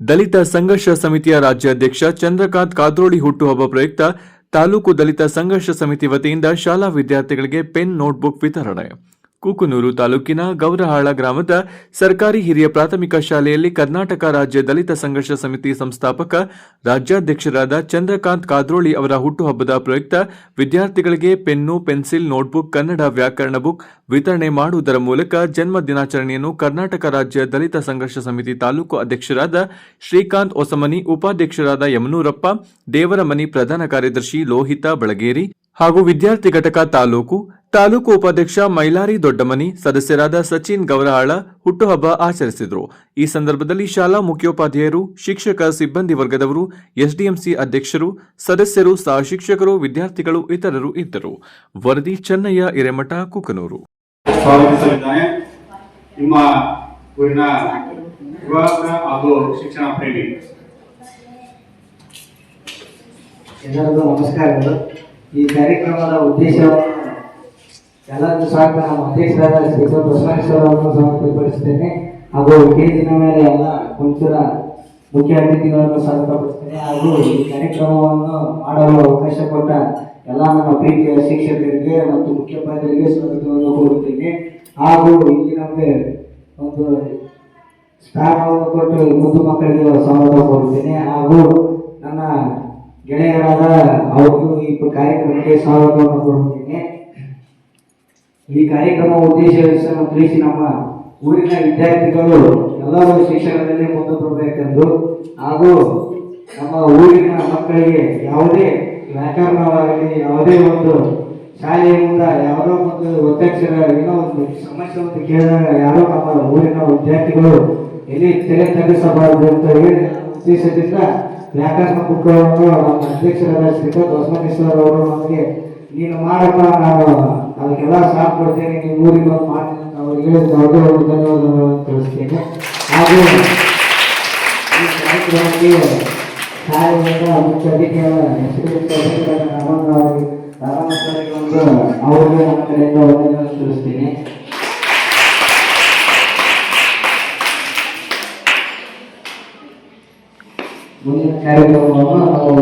ದಲಿತ ಸಂಘರ್ಷ ಸಮಿತಿಯ ರಾಜ್ಯಾಧ್ಯಕ್ಷ ಚಂದ್ರಕಾಂತ್ ಕಾದ್ರೋಳಿ ಹುಟ್ಟುಹಬ್ಬ ಪ್ರಯುಕ್ತ ತಾಲೂಕು ದಲಿತ ಸಂಘರ್ಷ ಸಮಿತಿ ವತಿಯಿಂದ ಶಾಲಾ ವಿದ್ಯಾರ್ಥಿಗಳಿಗೆ ಪೆನ್ ನೋಟ್ಬುಕ್ ವಿತರಣೆ. ಕೂಕನೂರು ತಾಲೂಕಿನ ಗೌರಹಾಳ ಗ್ರಾಮದ ಸರ್ಕಾರಿ ಹಿರಿಯ ಪ್ರಾಥಮಿಕ ಶಾಲೆಯಲ್ಲಿ ಕರ್ನಾಟಕ ರಾಜ್ಯ ದಲಿತ ಸಂಘರ್ಷ ಸಮಿತಿ ಸಂಸ್ಥಾಪಕ ರಾಜ್ಯಾಧ್ಯಕ್ಷರಾದ ಚಂದ್ರಕಾಂತ್ ಕಾದ್ರೋಳಿ ಅವರ ಹುಟ್ಟುಹಬ್ಬದ ಪ್ರಯುಕ್ತ ವಿದ್ಯಾರ್ಥಿಗಳಿಗೆ ಪೆನ್ನು, ಪೆನ್ಸಿಲ್, ನೋಟ್ಬುಕ್, ಕನ್ನಡ ವ್ಯಾಕರಣ ಬುಕ್ ವಿತರಣೆ ಮಾಡುವುದರ ಮೂಲಕ ಜನ್ಮ ದಿನಾಚರಣೆಯನ್ನು ಕರ್ನಾಟಕ ರಾಜ್ಯ ದಲಿತ ಸಂಘರ್ಷ ಸಮಿತಿ ತಾಲೂಕು ಅಧ್ಯಕ್ಷರಾದ ಶ್ರೀಕಾಂತ್ ಹೊಸಮನಿ, ಉಪಾಧ್ಯಕ್ಷರಾದ ಯಮನೂರಪ್ಪ, ದೇವರಮನಿ ಪ್ರಧಾನ ಕಾರ್ಯದರ್ಶಿ ಲೋಹಿತ ಬಳಗೇರಿ ಹಾಗೂ ವಿದ್ಯಾರ್ಥಿ ಘಟಕ ತಾಲೂಕು ತಾಲೂಕು ಉಪಾಧ್ಯಕ್ಷ ಮೈಲಾರಿ ದೊಡ್ಡಮನಿ ಸದಸ್ಯರಾದ ಸಚಿನ್ ಗೌರಹಾಳ ಹುಟ್ಟುಹಬ್ಬ ಆಚರಿಸಿದರು. ಈ ಸಂದರ್ಭದಲ್ಲಿ ಶಾಲಾ ಮುಖ್ಯೋಪಾಧ್ಯಾಯರು ಶಿಕ್ಷಕ ಸಿಬ್ಬಂದಿ ವರ್ಗದವರು ಎಸ್ಡಿಎಂಸಿ ಅಧ್ಯಕ್ಷರು ಸದಸ್ಯರು ಸಹ ಶಿಕ್ಷಕರು ವಿದ್ಯಾರ್ಥಿಗಳು ಇತರರು ಇದ್ದರು. ವರದಿ ಚೆನ್ನಯ್ಯ ಹಿರೇಮಠ ಕುಕನೂರು. ನಮಸ್ಕಾರಗಳು. ಈ ಕಾರ್ಯಕ್ರಮದ ಉದ್ದೇಶವನ್ನು ಎಲ್ಲರಿಗೂ ಸ್ವಾಗತ ನಮ್ಮ ಅಧ್ಯಕ್ಷರಾದ ಶ್ರೀ ಬಸವೇಶ್ವರ ಅವರನ್ನು ಸ್ವಾಗತಪಡಿಸ್ತೇನೆ ಹಾಗೂ ಇಡೀ ದಿನ ಮೇಲೆ ಎಲ್ಲ ಕುಂಚೂರ ಮುಖ್ಯ ಅತಿಥಿಗಳನ್ನು ಸ್ವಾಗತಪಡಿಸ್ತೇನೆ ಹಾಗೂ ಈ ಕಾರ್ಯಕ್ರಮವನ್ನು ಮಾಡಲು ಅವಕಾಶ ಕೊಟ್ಟ ಎಲ್ಲ ನಮ್ಮ ಪ್ರೀತಿಯ ಶಿಕ್ಷಕರಿಗೆ ಮತ್ತು ಮುಖ್ಯೋಪಾಧ್ಯಾಯರಿಗೆ ಸ್ವಾಗತವನ್ನು ಕೋರುತ್ತೇನೆ. ಹಾಗೂ ಇಲ್ಲಿ ನಮಗೆ ಒಂದು ಸ್ಥಾನವನ್ನು ಕೊಟ್ಟು ಮುದ್ದು ಮಕ್ಕಳಿಗೆ ಸ್ವಾಗತ ಕೋರುತ್ತೇನೆ. ಹಾಗೂ ನನ್ನ ಗೆಳೆಯರಾದ ಅವ್ರಿಗೂ ಈ ಕಾರ್ಯಕ್ರಮಕ್ಕೆ ಸ್ವಾಗತವನ್ನು ಕೊಡುತ್ತೇನೆ ಈ ಕಾರ್ಯಕ್ರಮ ಉದ್ದೇಶವನ್ನು ತಿಳಿಸಿ ನಮ್ಮ ಊರಿನ ವಿದ್ಯಾರ್ಥಿಗಳು ಎಲ್ಲರೂ ಶಿಕ್ಷಣದಲ್ಲಿ ಮುಂದೆ ಬರಬೇಕೆಂದು ಹಾಗೂ ನಮ್ಮ ಊರಿನ ಮಕ್ಕಳಿಗೆ ಯಾವುದೇ ವ್ಯಾಕರಣವಾಗಲಿ, ಯಾವುದೇ ಒಂದು ಶಾಲೆಯಿಂದ ಯಾವುದೋ ಒಂದು ಒತ್ತಕ್ಷರ, ಏನೋ ಒಂದು ಸಮಸ್ಯೆ ಅಂತ ಕೇಳಿದಾಗ ಯಾರೋ ನಮ್ಮ ಊರಿನ ವಿದ್ಯಾರ್ಥಿಗಳು ಎಲ್ಲಿ ತೆರೆ ತಗ್ಗಿಸಬಾರದು ಅಂತ ಹೇಳಿ ಉದ್ದೇಶದಿಂದ ವ್ಯಾಕರಣ ಬುಕ್ಗಳನ್ನು ನಮ್ಮ ಅಧ್ಯಕ್ಷರಾದ ಶ್ರೀಕಾಂತ್ ಬಸವೇಶ್ವರ ಅವರು ನಮಗೆ, ನೀನು ಮಾಡಪ್ಪ, ನಾನು ಕೊಡ್ತೇನೆ ನೀವು ಊರಿಗೆ ಬಂದು ಮಾಡಿ ಅವ್ರು ಹೇಳಿದ ಅವ್ರಿಗೆ ಒಂದು ಧನ್ಯವಾದಗಳನ್ನು ತಿಳಿಸ್ತೇನೆ. ಹಾಗೂ ಈ ಕಾರ್ಯಕ್ರಮಕ್ಕೆ ಸಾರ್ವಜನಿಕ ಮುಖ್ಯ ಒಂದು ಅವರಿಗೆ ನನ್ನ ಕಡೆಯಿಂದ ವಂದನೆಗಳನ್ನು ತಿಳಿಸ್ತೇನೆ. ಮುಂದಿನ ಕಾರ್ಯಕ್ರಮವನ್ನು ನಾವು